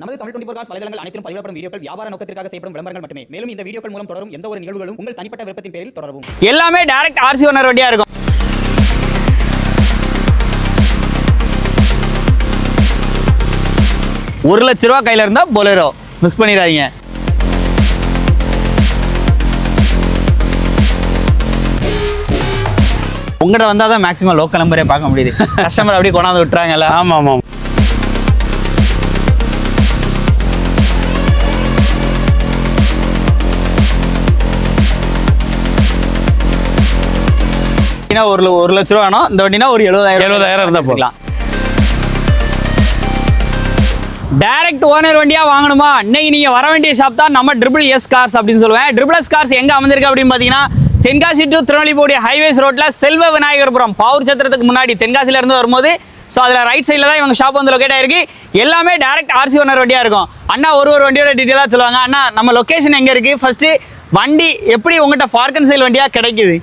நமது Tamil twenty cos வலைதளங்கள் அனைத்தும் பதிவிடப்படும் வீடியோக்கள் வியாபார நோக்கத்திற்காக செய்யப்படும் விளம்பரங்கள் மட்டுமே. மேலும் இந்த வீடியோக்கள் மூலம் தொடரும் எந்த ஒரு நிகழ்வுகளும் உங்கள் தனிப்பட்ட விருப்பத்தின் பேரில் தொடரவும். எல்லாமே டைரக்ட் ஆர்சி ஓனர் வண்டியா இருக்கும். ஒரு லட்ச ரூபா கையில இருந்தா பொலேரோ மிஸ் பண்ணிடாதீங்க. உங்கள்கிட்ட வந்தால் தான் மேக்ஸிமம் லோக்கல் நம்பரே பார்க்க முடியுது. கஸ்டமர் அப்படியே கொண்டாந்து விட்டுறாங்கல்ல. ஆமாம் ஆமாம். வண்டினா ஒரு ஒரு லட்ச ரூபா வேணும் இந்த வண்டினா ஒரு எழுபதாயிரம் எழுபதாயிரம் இருந்தா போதும். டைரக்ட் ஓனர் வண்டியா வாங்கணுமா? இன்னைக்கு நீங்க வர வேண்டிய ஷாப் தான் நம்ம ட்ரிபிள் எஸ் கார்ஸ் அப்படின்னு சொல்லுவேன். ட்ரிபிள் எஸ் கார்ஸ் எங்க அமைந்திருக்கு அப்படின்னு பாத்தீங்கன்னா தென்காசி டு திருநெல்வேலி ஹைவேஸ் ரோட்ல செல்வ விநாயகர்புரம் பவுர் சத்திரத்துக்கு முன்னாடி தென்காசில இருந்து வரும்போது ஸோ அதில் ரைட் சைடில் தான் இவங்க ஷாப் வந்து லொக்கேட் ஆயிருக்கு. எல்லாமே டைரக்ட் ஆர்சி ஓனர் வண்டியா இருக்கும். அண்ணா ஒரு ஒரு வண்டியோட டீட்டெயிலாக சொல்லுவாங்க. அண்ணா நம்ம லொகேஷன் எங்க இருக்கு? ஃபர்ஸ்ட் வண்டி எப்படி உங்ககிட்ட ஃபார்க்கன் சேல் வண்டியா கிடைக்குது?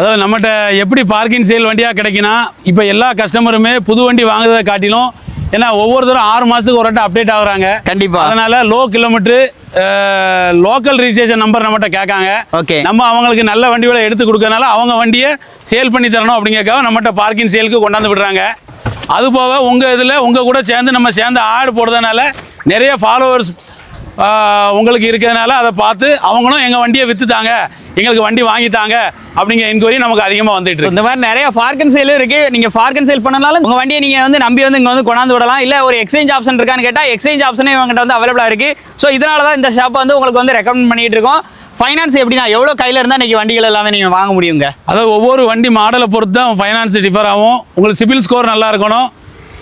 அதாவது நம்மகிட்ட எப்படி பார்க்கிங் சேல் வண்டியாக கிடைக்குன்னா இப்போ எல்லா கஸ்டமருமே புது வண்டி வாங்குறதை காட்டிலும் ஏன்னா ஒவ்வொருத்தரும் ஆறு மாதத்துக்கு ஒரு வாட்டி அப்டேட் ஆகுறாங்க கண்டிப்பா. அதனால லோ கிலோமீட்டரு லோக்கல் ரிஜிஸ்ட்ரேஷன் நம்பர் நம்மகிட்ட கேட்காங்க Okay. நம்ம அவங்களுக்கு நல்ல வண்டிகளை எடுத்து கொடுக்கறனால அவங்க வண்டியை சேல் பண்ணி தரணும் அப்படிங்கறக்காக நம்மகிட்ட பார்க்கிங் சேலுக்கு கொண்டாந்து விடுறாங்க அது போக உங்கள் இதில் உங்கள் கூட சேர்ந்து நம்ம சேர்ந்து ஆடு போடுறதுனால நிறைய ஃபாலோவர்ஸ் உங்களுக்கு இருக்கிறதுனால அதை பார்த்து அவங்களும் எங்கள் வண்டியை விற்றுத்தாங்க எங்களுக்கு வண்டி வாங்கித்தாங்க அப்படிங்கிற என்கொயரி நமக்கு அதிகமாக வந்துட்டு இருக்கு. இந்த மாதிரி நிறைய ஃபார்க்கன் சேலும் இருக்கு. நீங்க ஃபார்க்கன் சேல் பண்ணனாலும் உங்க வண்டியை நீங்க வந்து நம்பி வந்து இங்க வந்து கொண்டாந்து விடலாம். இல்ல ஒரு எக்ஸ்சேஞ்ச் ஆப்ஷன் இருக்கான்னு கேட்டா எக்ஸ்சேஞ்ச் ஆப்ஷனே இவங்ககிட்ட வந்து அவைலபிளா இருக்கு. ஸோ இதனால தான் இந்த ஷாப் வந்து உங்களுக்கு வந்து ரெக்கமெண்ட் பண்ணிட்டு இருக்கோம். ஃபைனான்ஸ் எப்படின்னா எவ்வளவு கையில இருந்தா இன்னைக்கு வண்டிகள் எல்லாமே நீங்க வாங்க முடியுங்க? அதாவது ஒவ்வொரு வண்டி மாடலை பொறுத்து தான் ஃபைனான்ஸ் டிஃபர் ஆகும். உங்களுக்கு சிபில் ஸ்கோர் நல்லா இருக்கணும்.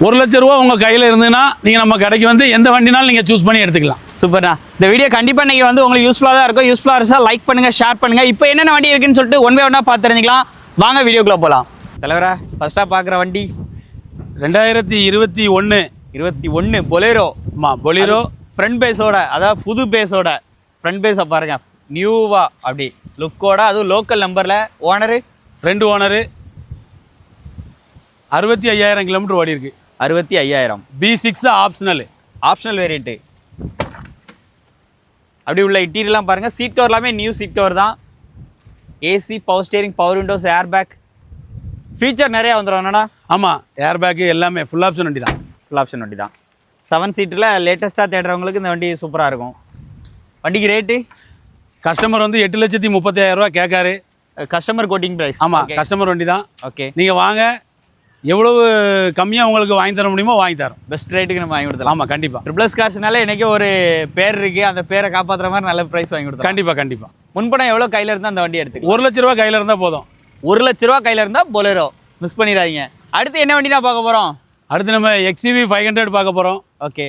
ஒரு லட்ச ரூபா உங்கள் கையில் இருந்ததுன்னா நீங்கள் நம்ம கடைக்கு வந்து எந்த வண்டினாலும் நீங்கள் சூஸ் பண்ணி எடுத்துக்கலாம். சூப்பர்ண்ணா. இந்த வீடியோ கண்டிப்பா இன்னைக்கு வந்து உங்களுக்கு யூஸ்ஃபுல்லாக தான் இருக்கும். யூஸ்ஃபுல்லாக இருந்தால் லைக் பண்ணுங்க ஷேர் பண்ணுங்க. இப்போ என்னென்ன வண்டி இருக்குன்னு சொல்லிட்டு ஒன் பை ஒன்னா பார்த்து தெரிஞ்சுக்கலாம். வாங்க வீடியோக்குள்ள போகலாம் தலைவரா ஃபர்ஸ்டா பார்க்குற வண்டி ரெண்டாயிரத்தி இருபத்தி ஒன்று இருபத்தி ஒன்று பொலேரோ ஆமாம் பொலிரோ ஃப்ரண்ட் பேஸோட அதாவது புது பேஸோட ஃப்ரண்ட் பேஸை பாருங்க. நியூவா அப்படி. லுக்கோட அதுவும் லோக்கல் நம்பரில் ஓனரு ரெண்டு ஓனரு அறுபத்தி ஐயாயிரம் கிலோமீட்டர் ஓடி இருக்கு அறுபத்தி ஐயாயிரம். B six optional optional variant அப்படி உள்ள இன்டீரியர்லாம் பாருங்கள் சீட் கவர் எல்லாமே நியூ சீட் கவர் தான். AC power steering power windows air bag feature நிறையா வந்துடும் என்னடா? ஆமாம் ஏர் பேக்கு எல்லாமே ஃபுல் ஆப்ஷன் வண்டி தான். ஃபுல் ஆப்ஷன் வண்டி தான். செவன் சீட்டில் லேட்டஸ்ட்டாக தேடுறவங்களுக்கு இந்த வண்டி சூப்பராக இருக்கும். வண்டிக்கு ரேட்டு கஸ்டமர் வந்து எட்டு லட்சத்தி முப்பத்தாயிரம் ரூபா கேட்காரு. கஸ்டமர் கோட்டிங் ப்ரைஸ் ஆமாம் கஸ்டமர் வண்டி தான். ஓகே நீங்கள் வாங்க எவ்வளவு கம்மியாக உங்களுக்கு வாங்கி தர முடியுமோ வாங்கி தரோம். பெஸ்ட் ரேட்டுக்கு நம்ம வாங்கி கொடுத்தலாம் ஆமாம் கண்டிப்பாக ட்ரிபிள்ஸ் கார்ஸ்னால எனக்கு ஒரு பேர் இருக்கு அந்த பேரை காப்பாத்துற மாதிரி நல்ல பிரைஸ் வாங்கி கொடுத்தலாம் கண்டிப்பாக கண்டிப்பாக முன்பணம் எவ்வளோ கையில இருந்தால் அந்த வண்டி எடுத்துக்கலாம். ஒரு லட்ச ரூபா கையில் இருந்தால் போதும். ஒரு லட்ச ரூபா கையில இருந்தா பொலேரோ மிஸ் பண்ணிடாதீங்க. அடுத்து என்ன வண்டி தான் பார்க்க போறோம்? அடுத்து நம்ம எக்ஸிவி ஃபைவ் ஹண்ட்ரட் பார்க்க போகிறோம் ஓகே.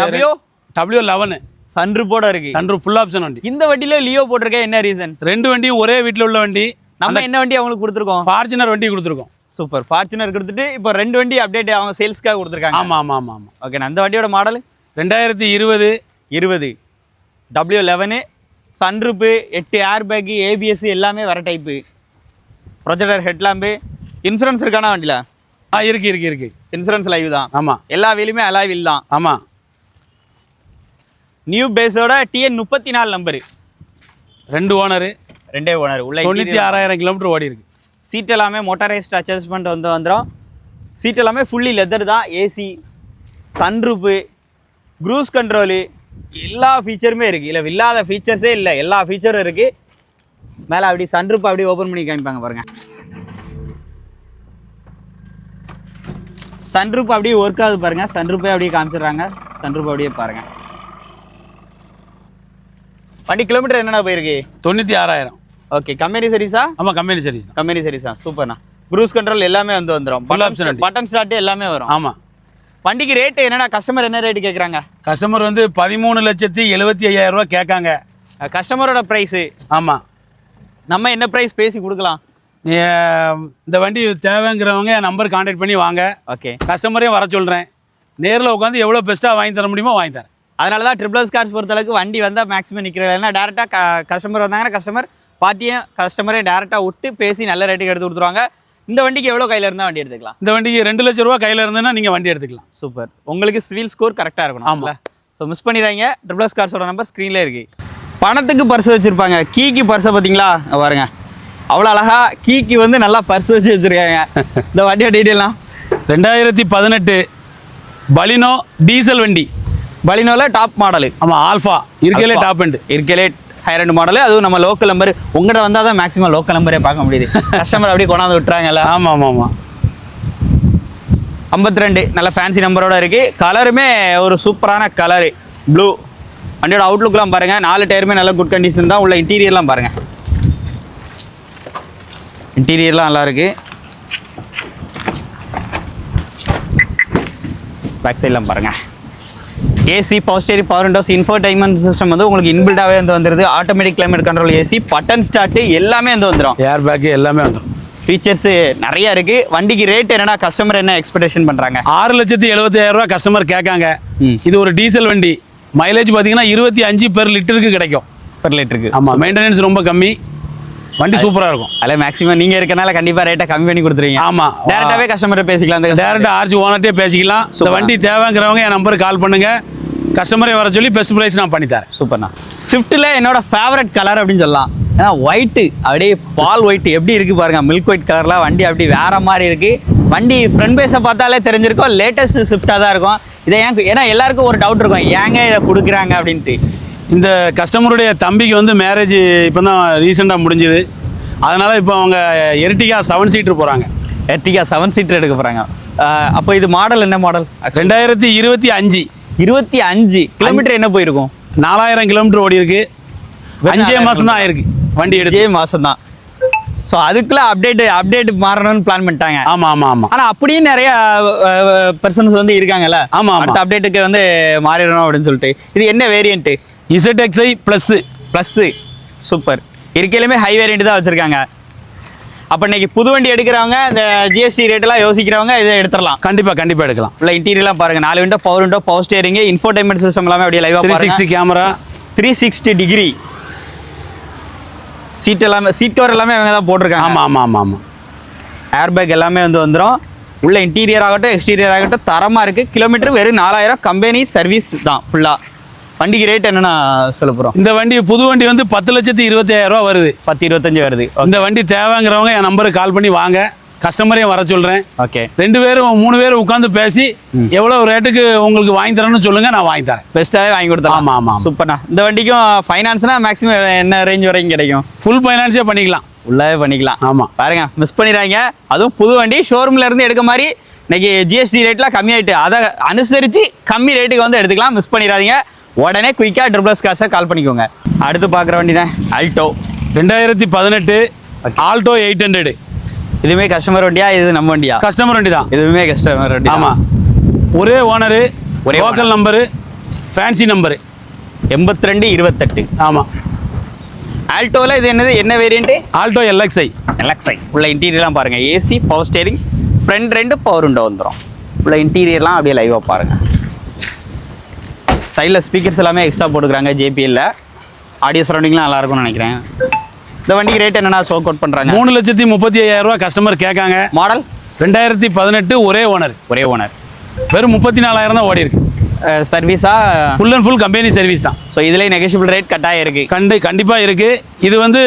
டபிள்யூ டபிள்யூ லெவனு சன்ரூப்போட இருக்கு. சன்ரூ ஃபுல் ஆப்ஷன் வண்டி. இந்த வண்டியில லியோ போட்டிருக்கேன் என்ன ரீசன் ரெண்டு வண்டியும் ஒரே வீட்டில் உள்ள வண்டி. நம்ம என்ன வண்டி அவங்களுக்கு கொடுத்துருக்கோம்? ஃபார்ச்சுனர் வண்டி கொடுத்துருக்கோம். சூப்பர். ஃபார்ச்சுனர் கொடுத்துட்டு இப்போ ரெண்டு வண்டி அப்டேட் அவங்க சேல்ஸ்க்காக கொடுத்துருக்காங்க. ஆமாம் ஆமாம் ஆமாம் ஆமாம் ஓகே அந்த வண்டியோட மாடல் ரெண்டாயிரத்தி இருபது. இருபது. டபிள்யூ லெவனு சன்ரூப்பு எட்டு ஏர் பேக்கு ஏபிஎஸ் எல்லாமே வர டைப்பு ப்ரொஜெக்டர் ஹெட்லாம்பு இன்சூரன்ஸ் இருக்கானா வண்டியில்? ஆ இருக்கு இருக்கு இருக்கு. இன்சூரன்ஸ் லைவ் தான். ஆமாம் எல்லா வீலுமே அலாய் வீல் தான். ஆமாம் நியூ பேஸோட டிஎன் முப்பத்தி நாலு நம்பரு ரெண்டு ஓனரு ரெண்டே ஓனர் உள்ள தொண்ணூற்றி ஆறாயிரம் கிலோமீட்டர் ஓடி இருக்கு சீட் எல்லாமே மோட்டரைஸ்ட் அட்ஜஸ்ட்மெண்ட் வந்து வந்துடும் சீட் எல்லாமே ஃபுல்லி லெதர் தான். ஏசி சன்ரூப்பு க்ரூஸ் கண்ட்ரோலு எல்லா ஃபீச்சருமே இருக்குது இல்லை இல்லாத ஃபீச்சர்ஸே இல்லை. எல்லா ஃபீச்சரும் இருக்குது மேலே அப்படி சன்ரூப் அப்படியே ஓப்பன் பண்ணி காமிப்பாங்க பாருங்கள் சன்ரூப் அப்படியே ஒர்க் ஆகுது பாருங்கள் சன்ரூப்பே அப்படியே காமிச்சிடுறாங்க. சன்ரூப் அப்படியே பாருங்கள் வண்டி கிலோமீட்டர் என்னென்ன போயிருக்கு? தொண்ணூற்றி ஆறாயிரம். ஓகே கம்பெனி சர்வீஸா ஆமாம் கம்பெனி சர்வீஸ் தான். கம்பெனி சர்வீஸா சூப்பர்ண்ணா க்ரூஸ் கண்ட்ரோல் எல்லாமே வந்து வந்துடும் option வண்டி. பட்டன் ஸ்டார்ட் எல்லாமே வரும். ஆமாம் வண்டிக்கு ரேட் என்னடா? கஸ்டமர் என்ன ரேட் கேட்குறாங்க கஸ்டமர் வந்து பதிமூணு லட்சத்தி எழுபத்தி ஐயாயிரம் ரூபா கேட்காங்க. கஸ்டமரோட ப்ரைஸு ஆமாம் நம்ம என்ன ப்ரைஸ் பேசி கொடுக்கலாம்? நீ இந்த வண்டி தேவைங்கிறவங்க என் நம்பர் கான்டாக்ட் பண்ணி வாங்க. ஓகே கஸ்டமரையும் வர சொல்கிறேன் நேரில் உட்காந்து எவ்வளோ பெஸ்ட்டாக வாங்கி தர முடியுமோ வாங்கி தரேன். அதனால தான் ட்ரிபிள்ஸ் கார்ஸ் பொறுத்தளவுக்கு வண்டி வந்தால் மேக்ஸிமம் நிற்கிறது ஏன்னா டேரெக்டாக கஸ்டமர் வந்தாங்கன்னா கஸ்டமர் பார்ட்டியும் கஸ்டமரையும் டேரெக்டாக விட்டு பேசி நல்ல ரேட்டுக்கு எடுத்து கொடுத்துருவாங்க. இந்த வண்டிக்கு எவ்வளோ கையில் இருந்தால் வண்டி எடுத்துக்கலாம்? இந்த வண்டிக்கு ரெண்டு லட்ச ரூபா கையில் இருந்ததுன்னா நீங்கள் வண்டி எடுத்துக்கலாம். சூப்பர் உங்களுக்கு சிவில் ஸ்கோர் கரெக்டாக இருக்கணும் ஆமா. ஆமாம் ஸோ மிஸ் பண்ணிடுறாங்க ட்ரிபிள்எஸ் கார்ஸோட நம்பர் ஸ்க்ரீனில் இருக்கு. பணத்துக்கு பர்ஸ் வச்சுருப்பாங்க. கீக்கு பர்ஸை பார்த்தீங்களா பாருங்க. அவ்வளோ அழகா கீக்கு வந்து நல்லா பர்ஸ் வச்சு வச்சுருக்காங்க. இந்த வண்டியோட டீட்டெயிலாம் ரெண்டாயிரத்தி பதினெட்டு பலினோ டீசல் வண்டி. பலினோவில் டாப் மாடலு ஆமாம் ஆல்ஃபா. இருக்கையிலே. டாப் எண்டு இருக்கலே ஹைரண்ட் மாடலு அதுவும் நம்ம லோக்கல் நம்பர் உங்கள்கிட்ட வந்தால் தான் மேக்ஸிமம் லோக்கல் நம்பரே பார்க்க முடியுது. கஸ்டமர் அப்படியே கொண்டாந்து விட்டுறாங்கல்ல ஆமாம் ஆமாம் ஆமாம் ஐம்பத்தி ரெண்டு நல்ல ஃபேன்சி நம்பரோட இருக்குது கலருமே ஒரு சூப்பரான கலரு ப்ளூ வண்டியோட அவுட்லுக்லாம் பாருங்கள் நாலு டயருமே நல்ல குட் கண்டிஷன் தான். உள்ள இன்டீரியர்லாம் பாருங்கள் இன்டீரியர்லாம் நல்லா இருக்கு. பேக் சைட்லாம் பாருங்கள் AC steering power windows infotainment system வந்து உங்களுக்கு இன்பில்டாகவே வந்து வந்துருது. Automatic climate control AC button start எல்லாமே வந்து வந்துடும் ஏர் பேக்கு எல்லாமே வந்துடும் ஃபீச்சர்ஸு நிறைய இருக்குது வண்டிக்கு ரேட் என்னன்னா கஸ்டமர் என்ன எக்ஸ்பெக்டேஷன் பண்ணுறாங்க ஆறு லட்சத்தி எழுபத்தாயிரம் ரூபா கஸ்டமர் கேட்காங்க. இது ஒரு டீசல் வண்டி. மைலேஜ் பார்த்தீங்கன்னா இருபத்தி அஞ்சு பெர் லிட்டருக்கு கிடைக்கும். பெர் லிட்டருக்கு ஆமாம் மெயின்டெனன்ஸ் ரொம்ப கம்மி. வண்டி சூப்பராக இருக்கும். அதில் மேக்ஸிமம் நீங்கள் இருக்கனால கண்டிப்பாக ரேட்டை கம்மி பண்ணி கொடுத்துருவீங்க. ஆமா. டேரெக்டாகவே கஸ்டமர் பேசிக்கலாம் டேரெக்டாக ஆர்ச்சி ஓனர்ட்டே பேசிக்கலாம். இந்த. வண்டி தேவைங்கிறவங்க என் நம்பருக்கு கால் பண்ணுங்க. கஸ்டமரே வர சொல்லி பெஸ்ட் ப்ரைஸ் நான் பண்ணித்தரேன் சூப்பர்ண்ணா. ஸ்விஃப்ட்டில் என்னோட ஃபேவரட் கலர் அப்படின்னு சொல்லலாம். ஏன்னா ஒயிட்டு அப்படியே பால் ஒயிட் எப்படி இருக்குது பாருங்க மில்க் ஒயிட் கலரில் வண்டி அப்படி வேற மாதிரி இருக்குது வண்டி ஃப்ரண்ட் பேஸை பார்த்தாலே தெரிஞ்சிருக்கும். லேட்டஸ்ட் ஸ்விஃப்டாக தான் இருக்கும். இதை ஏன் ஏன்னா எல்லாருக்கும் ஒரு டவுட் இருக்கும். ஏங்க இதை கொடுக்குறாங்க அப்படின்ட்டு. இந்த கஸ்டமருடைய தம்பிக்கு வந்து மேரேஜ் இப்போ தான் ரீசெண்டாக முடிஞ்சுது. அதனால் இப்போ அவங்க எர்டிகா செவன் சீட்டர் போகிறாங்க எர்டிகா செவன் சீட்டர் எடுக்க போகிறாங்க அப்போ இது மாடல் என்ன மாடல் ரெண்டாயிரத்தி இருபத்தி அஞ்சு. இருபத்தி அஞ்சு. கிலோமீட்டர் என்ன போயிருக்கும்? நாலாயிரம் கிலோமீட்டர் ஓடி இருக்கு. அஞ்சே மாதம் தான் ஆயிருக்கு. வண்டி எடுத்து. மாதம் தான் ஸோ அதுக்குள்ள அப்டேட் அப்டேட் மாறணும்னு பிளான் பண்ணிட்டாங்க. ஆமாம் ஆமாம் ஆமாம் ஆனா அப்படியும் நிறைய பர்சன்ஸ் வந்து இருக்காங்கல்ல. ஆமா, ஆமா. அடுத்த அப்டேட்டுக்கு வந்து மாறிடணும் அப்படின்னு சொல்லிட்டு. இது என்ன variant ZXI plus plus super இருக்கையிலுமே high variant தான் வச்சிருக்காங்க. அப்போ இன்னைக்கு புது வண்டி எடுக்கிறவங்க இந்த ஜிஎஸ்டி ரேட்டெல்லாம் யோசிக்கிறவங்க இதை எடுத்துடலாம். கண்டிப்பாக கண்டிப்பாக எடுக்கலாம். உள்ள இன்டீரியர்லாம் பாருங்க. நாலு window power window power steering infotainment system எல்லாமே அப்படியே லைவாக three sixty camera three sixty degree seat எல்லாமே சீட் கவர் எல்லாமே இவங்க தான் போட்டிருக்காங்க. ஆமாம் ஆமாம் ஆமாம் ஆமாம் ஏர் பேக் எல்லாமே வந்து வந்துடும் உள்ள இன்டீரியர் ஆகட்டும் எக்ஸ்டீரியர் ஆகட்டும் தரமாக இருக்குது கிலோமீட்டர் வெறும் நாலாயிரம் கம்பெனி சர்வீஸ் தான் ஃபுல்லாக வண்டிக்கு ரேட் என்னன்னா சொல்ல போகிறோம் இந்த வண்டி புது வண்டி வந்து பத்து லட்சத்தி இருபத்தாயிரம் ரூபா வருது. பத்து இருபத்தஞ்சு வருது. இந்த வண்டி தேவைங்கிறவங்க என் நம்பருக்கு கால் பண்ணி வாங்க. கஸ்டமரையும் வர சொல்கிறேன் ஓகே ரெண்டு பேரும் மூணு பேரும் உட்காந்து பேசி எவ்வளோ ரேட்டுக்கு உங்களுக்கு வாங்கி தரேன்னு சொல்லுங்கள் நான் வாங்கி தரேன். பெஸ்ட்டாகவே வாங்கி கொடுத்தலாம் ஆமா, ஆமா, ஆமா. சூப்பர்ண்ணா இந்த வண்டிக்கும் ஃபைனான்ஸ்னா மேக்ஸிமம் என்ன ரேஞ்ச் வரைக்கும் கிடைக்கும்? ஃபுல் ஃபைனான்ஸே பண்ணிக்கலாம். உள்ளவே பண்ணிக்கலாம். ஆமாம் பாருங்க மிஸ் பண்ணிடுறாங்க அதுவும் புது வண்டி ஷோரூம்ல இருந்து எடுக்க மாதிரி இன்னைக்கு ஜிஎஸ்டி ரேட்லாம் கம்மியாயிட்டு அதை அனுசரித்து கம்மி ரேட்டுக்கு வந்து எடுத்துக்கலாம். மிஸ் பண்ணிடாதீங்க. உடனே குயிக்காக ட்ரிபிள்ஸ் காசை கால் பண்ணிக்கோங்க. அடுத்து பார்க்குற வண்டினா அல்டோ ரெண்டாயிரத்தி பதினெட்டு ஆல்டோ எயிட் ஹண்ட்ரடு இதுவுமே கஸ்டமர் வண்டியா? இது நம்ம வண்டியா? கஸ்டமர் வண்டி தான் இதுவுமே கஸ்டமர் வண்டி ஆமாம் ஒரே ஓனரு ஒரே லோக்கல் நம்பரு ஃபேன்சி நம்பரு எண்பத்தி ரெண்டு இருபத்தெட்டு. ஆமாம் ஆல்டோவில் இது என்னது? என்ன வேரியண்ட்டு ஆல்டோ எல்எக்ஸ்ஐ எலக்ஸை உள்ள இன்டீரியர்லாம் பாருங்கள் ஏசி பவர் ஸ்டேரிங் ஃப்ரண்ட் ரெண்டு பவர் விண்டோ வந்துடும் உள்ள இன்டீரியர்லாம் அப்படியே லைவாக பாருங்கள் சைடில் ஸ்பீக்கர்ஸ் எல்லாமே எக்ஸ்ட்ரா போட்டுக்கிறாங்க ஜேபிஎல்ல ஆடியோ சரௌண்டிங்லாம் நல்லா இருக்கும்னு நினைக்கிறேன். இந்த வண்டிக்கு ரேட் என்னென்னா ஷோக் அவுட் பண்ணுறாங்க மூணு லட்சத்தி முப்பத்தி ஐயாயிரம் ரூபா கஸ்டமர் கேட்காங்க. மாடல் ரெண்டாயிரத்தி பதினெட்டு ஒரே ஓனர் ஒரே ஓனர் வெறும் முப்பத்தி நாலாயிரம் தான் ஓடி இருக்கு சர்வீஸா full and full company service தான். ஸோ இதுலேயே நெகோஷியபிள் ரேட் கட்டாயம் இருக்குது கண்டு கண்டிப்பாக இருக்கு. இது வந்து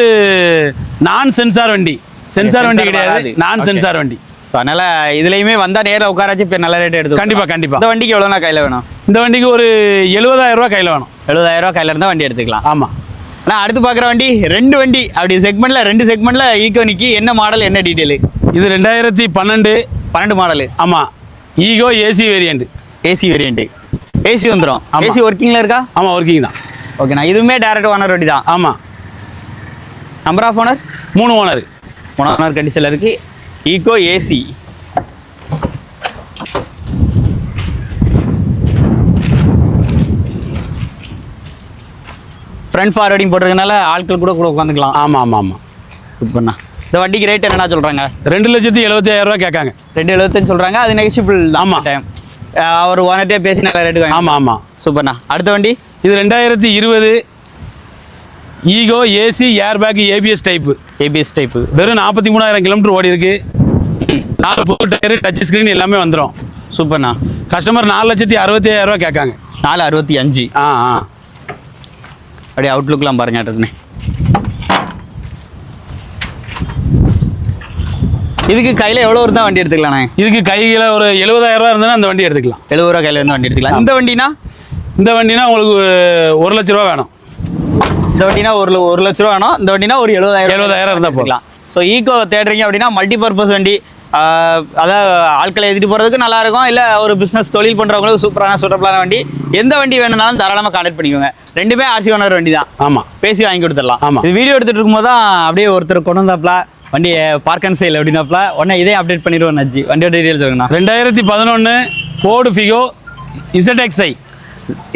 நான் சென்சார் வண்டி சென்சார் வண்டி கிடையாது. நான் சென்சார் வண்டி. ஸோ அதனால் இதுலேயுமே வந்தால் நேரில் உட்காராச்சு இப்போ நல்ல ரேட் எடுத்து கண்டிப்பா, கண்டிப்பா. இந்த வண்டிக்கு எவ்வளோண்ணா கையில் வேணும்? இந்த வண்டிக்கு ஒரு எழுபதாயிரம் ரூபா கையில் வேணும். எழுபதாயிரம் ரூபா கையில் இருந்தால் வண்டி எடுத்துக்கலாம். ஆமாம் நான் அடுத்து பார்க்குற வண்டி ரெண்டு வண்டி. அப்படி செக்மெண்ட்ல ரெண்டு செக்மெண்ட்ல ஈகோனிக்கு என்ன மாடல் என்ன டீட்டெயில் இது ரெண்டாயிரத்தி பன்னெண்டு. பன்னெண்டு மாடலு ஆமாம் Eeco AC variant AC variant AC வந்துடும். ஏசி ஒர்க்கிங்ல இருக்கா? ஆமாம் ஒர்க்கிங் தான். ஓகேண்ணா இதுவுமே டேரக்ட் ஓனர் வண்டி தான் ஆமாம் நம்பர் ஆஃப் ஓனர் மூணு ஓனர் மூணு ஓனர் கண்டிஷனில் இருக்கு. ஈகோ ஏசி ஃப்ரண்ட் ஃபார்வர்டிங் போட்டிருக்கனால ஆட்கள் கூட கூட உட்காந்துக்கலாம். ஆமாம் ஆமாம் ஆமாம் சூப்பர்ண்ணா. இந்த வண்டிக்கு ரேட் என்னண்ணா சொல்கிறாங்க ரெண்டு லட்சத்தி எழுபத்தி ஆயிரம் ரூபா கேட்காங்க. ரெண்டு எழுபத்தஞ்சு சொல்கிறாங்க அது நெகிஷிபிள் ஆமா. டைம் அவர் ஓனர்ட்டே பேசி நல்ல ரேட்டு ஆமாம் ஆமாம் சூப்பர்ண்ணா. அடுத்த வண்டி? இது ரெண்டாயிரத்தி இருபது Eeco AC air bag ABS type ABS type வெறும் நாற்பத்தி மூணாயிரம் கிலோமீட்டர் ஓடி இருக்கு நாலு புது டயரு டச் ஸ்க்ரீன் எல்லாமே வந்துடும் சூப்பர்ண்ணா கஸ்டமர் நாலு லட்சத்தி அறுபத்தி ஐயாயிரம் ரூபா கேட்காங்க. நாலு அறுபத்தி அஞ்சு. ஆ ஆ. அப்படியே அவுட்லுக்லாம் பாருங்க இருக்குண்ணே இதுக்கு கையில் எவ்வளோ இருந்தால் வண்டி எடுத்துக்கலாண்ணே இதுக்கு கையில் ஒரு எழுபதாயிரம் ரூபா இருந்தால் அந்த வண்டி எடுத்துக்கலாம். எழுபது ரூபா கையில் இருந்து வண்டி எடுத்துக்கலாம். இந்த வண்டினா? இந்த வண்டினா உங்களுக்கு ஒரு லட்ச ரூபா வேணும். இந்த வண்டினா ஒரு ஒரு லட்ச ரூபா வேணும். இந்த வண்டினா ஒரு எழுபதாயிரம் எழுபதாயிரம் இருந்தா போதும். ஸோ ஈகோ தேடுறீங்க அப்படின்னா மல்டி பர்பஸ் வண்டி அதாவது ஆட்களை ஏற்றிட்டு போகிறதுக்கு நல்லா இருக்கும் இல்லை ஒரு பிஸ்னஸ் தொழில் பண்ணுறவங்களுக்கு சூப்பரான சூட்டபிளான வண்டி. எந்த வண்டி வேணும்னாலும் தாராளமாக கான்டாக்ட் பண்ணிக்கோங்க. ரெண்டுமே ஆர்சி ஓனர் வண்டி தான். ஆமாம் பேசி வாங்கி கொடுத்துடலாம். ஆமா. இது வீடியோ எடுத்துட்டு இருக்கும்போது தான் அப்படியே ஒருத்தர் கொண்டு வந்தாப்ல வண்டியை பார்க் அண்ட் சேல் அப்படின்னாப்ல உடனே இதே அப்டேட் பண்ணிடுவோம் நஜி வண்டியோட டீடைல்ஸ் சொல்லுங்கண்ணா ரெண்டாயிரத்தி பதினொன்று Ford Figo ZXi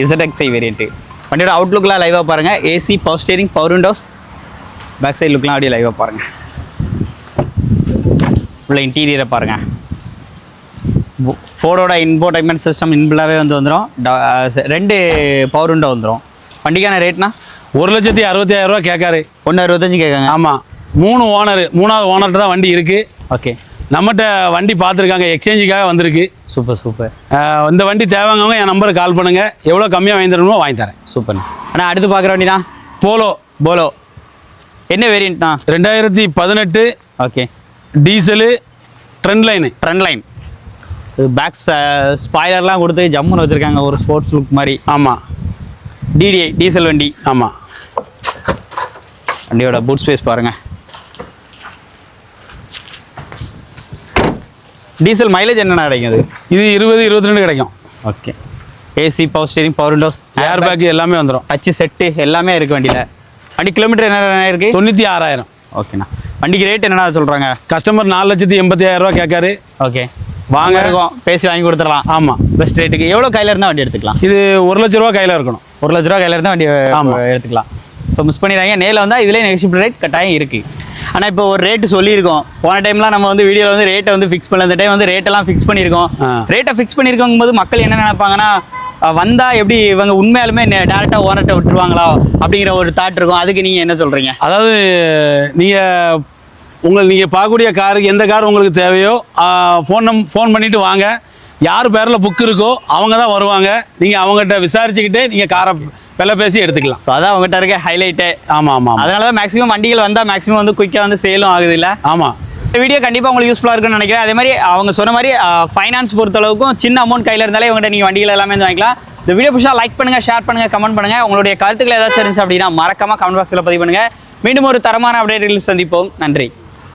ZXi variant வண்டியோட அவுட்லுக்லாம் லைவாக பாருங்கள் AC power steering power windows back side லுக்லாம் அப்படியே லைவாக பாருங்கள் உள்ள இன்டீரியரை பாருங்கள் ஃபோர்டோட இன்போர்டைன்மெண்ட் சிஸ்டம் இன்பிளாவே வந்து வந்துடும் ரெண்டு பவர் விண்டோ வந்துடும் வண்டிக்கான ரேட்னா ஒரு லட்சத்தி அறுபத்தி ஆயிரம் ரூபா கேட்காரு. ஒன்று அறுபத்தஞ்சு கேட்காங்க. ஆமாம் மூணு ஓனர் மூணாவது ஓனர்கிட்ட தான் வண்டி இருக்குது ஓகே. நம்மகிட்ட வண்டி பார்த்துருக்காங்க எக்ஸ்சேஞ்சுக்காக வந்திருக்கு. Super super. இந்த வண்டி தேவைங்கவங்க என் நம்பருக்கு கால் பண்ணுங்கள் எவ்வளோ கம்மியாக வாங்கி தரணுமோ வாங்கி தரேன். சூப்பர். அண்ணா அடுத்து பார்க்குற வண்டினா போலோ போலோ என்ன வேரியண்ட்னா ரெண்டாயிரத்தி பதினெட்டு. Okay. Diesel trend line trend line back ஸ்பாய்லர்லாம் கொடுத்து ஜம்முன்னு வச்சுருக்காங்க ஒரு ஸ்போர்ட்ஸ் லுக் மாதிரி. ஆமாம் டிடிஐ டீசல் வண்டி. ஆமாம் வண்டியோட பூட் ஸ்பேஸ் பாருங்கள் டீசல் மைலேஜ் என்னென்ன கிடைக்கும் அது இது இருபது இருபத்தி ரெண்டு கிடைக்கும் okay AC power steering power windows air bag எல்லாமே வந்துடும் டச்சு செட்டு எல்லாமே இருக்குது வண்டியில். வண்டி கிலோமீட்டர் என்ன இருக்குது தொண்ணூற்றி ஆறாயிரம். ஓகேண்ணா வண்டிக்கு ரேட் என்னென்ன சொல்கிறாங்க கஸ்டமர் நாலு லட்சத்தி எண்பத்தி ஆயிரம் ரூபா கேட்காரு. ஓகே வாங்க. இருக்கும் பேசி வாங்கி கொடுத்துடலாம். ஆமாம் பெஸ்ட் ரேட்டுக்கு எவ்வளோ கையில் இருந்தால் வண்டி எடுத்துக்கலாம்? இது ஒரு லட்ச ரூபா கையில் இருக்கணும். ஒரு லட்ச ரூபா கையில் இருந்தால் வண்டி ஆமா. எடுத்துக்கலாம். ஸோ மிஸ் பண்ணிடுறாங்க நேரில் வந்தால் இதிலே நெகோஷியபிள் ரேட் கட்டாயம் இருக்குது ஆனால் இப்போ ஒரு ரேட்டு சொல்லியிருக்கோம். போன டைம்லாம் நம்ம வந்து வீடியோவில் வந்து ரேட்டை வந்து ஃபிக்ஸ் பண்ணல. இந்த டைம் வந்து ரேட்டெல்லாம் ஃபிக்ஸ் பண்ணியிருக்கோம். ரேட்டை ஃபிக்ஸ் பண்ணியிருக்கும் போது மக்கள் என்ன நினைப்பாங்கன்னா அஹ், வந்தா எப்படி இவங்க உண்மையாலுமே டேரெக்டாக ஓனர்கிட்ட விட்டுருவாங்களா அப்படிங்கிற ஒரு தாட் இருக்கும். அதுக்கு நீங்கள் என்ன சொல்கிறீங்க அதாவது நீங்கள் உங்கள் நீங்கள் பார்க்கக்கூடிய காருக்கு எந்த கார் உங்களுக்கு தேவையோ ஃபோன் நம் ஃபோன் பண்ணிவிட்டு வாங்க. யார் பேரில் புக் இருக்கோ அவங்க தான் வருவாங்க. நீங்கள் அவங்ககிட்ட விசாரிச்சுக்கிட்டே நீங்கள் காரை விலை பேசி எடுத்துக்கலாம். ஸோ அதான் அவங்ககிட்ட இருக்க ஹைலைட்டு ஆமாம் ஆமாம் ஆமாம் அதனால தான் மேக்ஸிமம் வண்டிகள் வந்தால் மேக்ஸிமம் வந்து குயிக்காக வந்து சேலும் ஆகுது இல்லை? ஆமாம் இந்த வீடியோ கண்டிப்பாக உங்களுக்கு யூஸ்ஃபுல்லாக இருக்கும்னு நினைக்கிறேன். அதே மாதிரி அவங்க சொன்ன மாதிரி ஃபைனான்ஸ் பொறுத்தளவுக்கும் சின்ன அமௌண்ட் கையில் இருந்தாலே உங்கள்கிட்ட நீங்கள் வண்டிகள் எல்லாமே வாங்கிக்கலாம். இந்த வீடியோ பிடிச்சா லைக் பண்ணுங்கள் ஷேர் பண்ணுங்கள் கமெண்ட் பண்ணுங்கள் உங்களுடைய கருத்துக்கள் ஏதாச்சும் இருந்துச்சு அப்படின்னா மறக்காம கமெண்ட் பாக்ஸில் பதிவு பண்ணுங்கள் மீண்டும் ஒரு தரமான அப்டேட்டுகள் சந்திப்போம். நன்றி.